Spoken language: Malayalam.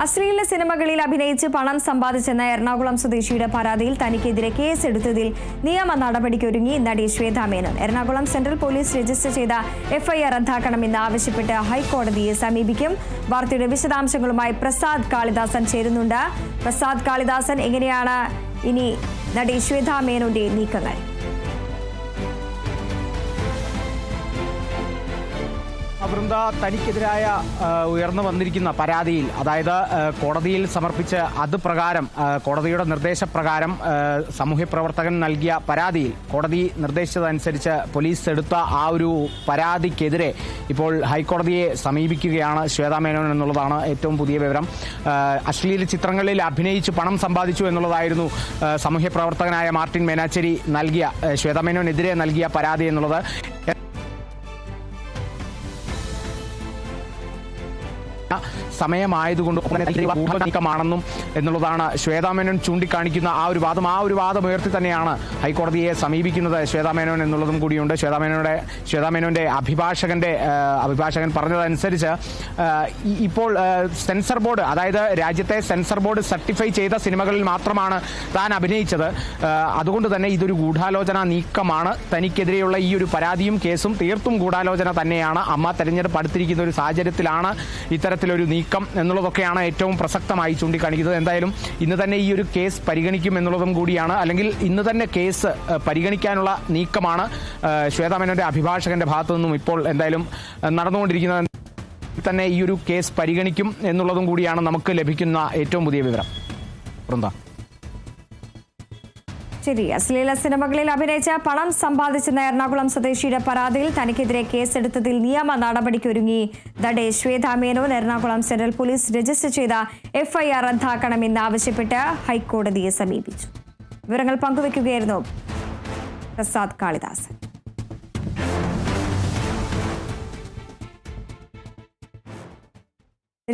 അശ്ലീല സിനിമകളിൽ അഭിനയിച്ച് പണം സമ്പാദിച്ചെന്ന എറണാകുളം സ്വദേശിയുടെ പരാതിയിൽ തനിക്കെതിരെ കേസെടുത്തതിൽ നിയമ നടപടിക്കൊരുങ്ങി നടി Shwetha Menon Ernakulam central police register ചെയ്ത എഫ്ഐആർ റദ്ദാക്കണമെന്ന് ആവശ്യപ്പെട്ട് ഹൈക്കോടതിയെ സമീപിക്കും. വാർത്തയുടെ വിശദാംശങ്ങളുമായി പ്രസാദ് കാളിദാസൻ ചേരുന്നുണ്ട്. പ്രസാദ് കാളിദാസൻ എങ്ങനെയാണ് ഇനി നടി ശ്വേതാമേനോന്റെ നീക്കങ്ങൾ? വൃന്ദ തനിക്കെതിരായ ഉയർന്നു വന്നിരിക്കുന്ന പരാതിയിൽ അതായത് കോടതിയിൽ സമർപ്പിച്ച അത് പ്രകാരം കോടതിയുടെ നിർദ്ദേശപ്രകാരം സാമൂഹ്യ പ്രവർത്തകൻ നൽകിയ പരാതിയിൽ കോടതി നിർദ്ദേശിച്ചതനുസരിച്ച് പോലീസ് എടുത്ത ആ ഒരു പരാതിക്കെതിരെ ഇപ്പോൾ ഹൈക്കോടതിയെ സമീപിക്കുകയാണ് ശ്വേതാ മേനോൻ എന്നുള്ളതാണ് ഏറ്റവും പുതിയ വിവരം. അശ്ലീല ചിത്രങ്ങളിൽ അഭിനയിച്ച് പണം സമ്പാദിച്ചു എന്നുള്ളതായിരുന്നു സാമൂഹ്യ പ്രവർത്തകനായ മാർട്ടിൻ മേനാച്ചേരി നൽകിയ ശ്വേതാ മേനോനെതിരെ നൽകിയ പരാതി എന്നുള്ളത്. സമയമായതുകൊണ്ട് നീക്കമാണെന്നും എന്നുള്ളതാണ് ശ്വേതാമേനോൻ ചൂണ്ടിക്കാണിക്കുന്ന ആ ഒരു വാദം. ആ ഒരു വാദം ഉയർത്തി തന്നെയാണ് ഹൈക്കോടതിയെ സമീപിക്കുന്നത് ശ്വേതാമേനോൻ എന്നുള്ളതും കൂടിയുണ്ട്. ശ്വേതാമേനോയുടെ ശ്വേതാമേനോന്റെ അഭിഭാഷകന്റെ അഭിഭാഷകൻ പറഞ്ഞതനുസരിച്ച് ഇപ്പോൾ സെൻസർ ബോർഡ് അതായത് രാജ്യത്തെ സെൻസർ ബോർഡ് സർട്ടിഫൈ ചെയ്ത സിനിമകളിൽ മാത്രമാണ് താൻ അഭിനയിച്ചത്. അതുകൊണ്ട് തന്നെ ഇതൊരു ഗൂഢാലോചന നീക്കമാണ്. തനിക്കെതിരെയുള്ള ഈ ഒരു പരാതിയും കേസും തീർത്തും ഗൂഢാലോചന തന്നെയാണ്. അമ്മ തെരഞ്ഞെടുപ്പ് അടുത്തിരിക്കുന്ന ഒരു സാഹചര്യത്തിലാണ് ഇത്തരത്തിലൊരു നീക്കം എന്നുള്ളതൊക്കെയാണ് ഏറ്റവും പ്രസക്തമായി ചൂണ്ടിക്കാണിക്കുന്നത്. എന്തായാലും ഇന്ന് തന്നെ ഈ ഒരു കേസ് പരിഗണിക്കും എന്നുള്ളതും കൂടിയാണ്. അല്ലെങ്കിൽ ഇന്ന് തന്നെ കേസ് പരിഗണിക്കാനുള്ള നീക്കമാണ് ശ്വേതാമേനോന്റെ ശ്വേതാ അഭിഭാഷകന്റെ ഭാഗത്തു നിന്നും ഇപ്പോൾ എന്തായാലും നടന്നുകൊണ്ടിരിക്കുന്നത്. തന്നെ ഈ ഒരു കേസ് പരിഗണിക്കും എന്നുള്ളതും കൂടിയാണ് നമുക്ക് ലഭിക്കുന്ന ഏറ്റവും പുതിയ വിവരം. വൃന്ദ. ശരി അശ്ലീല സിനിമകളിൽ അഭിനയിച്ച പണം സമ്പാദിച്ചെന്ന എറണാകുളം സ്വദേശിയുടെ പരാതിയിൽ തനിക്കെതിരെ കേസെടുത്തതിൽ നിയമ നടപടിക്കൊരുങ്ങി. ദടേ Shwetha Menon Ernakulam central police register ചെയ്ത എഫ്ഐആർ റദ്ദാക്കണമെന്ന് ആവശ്യപ്പെട്ട് ഹൈക്കോടതിയെ സമീപിച്ചു. വിവരങ്ങൾ പങ്കുവയ്ക്കുകയായിരുന്നു പ്രസാദ് കാളിദാസൻ.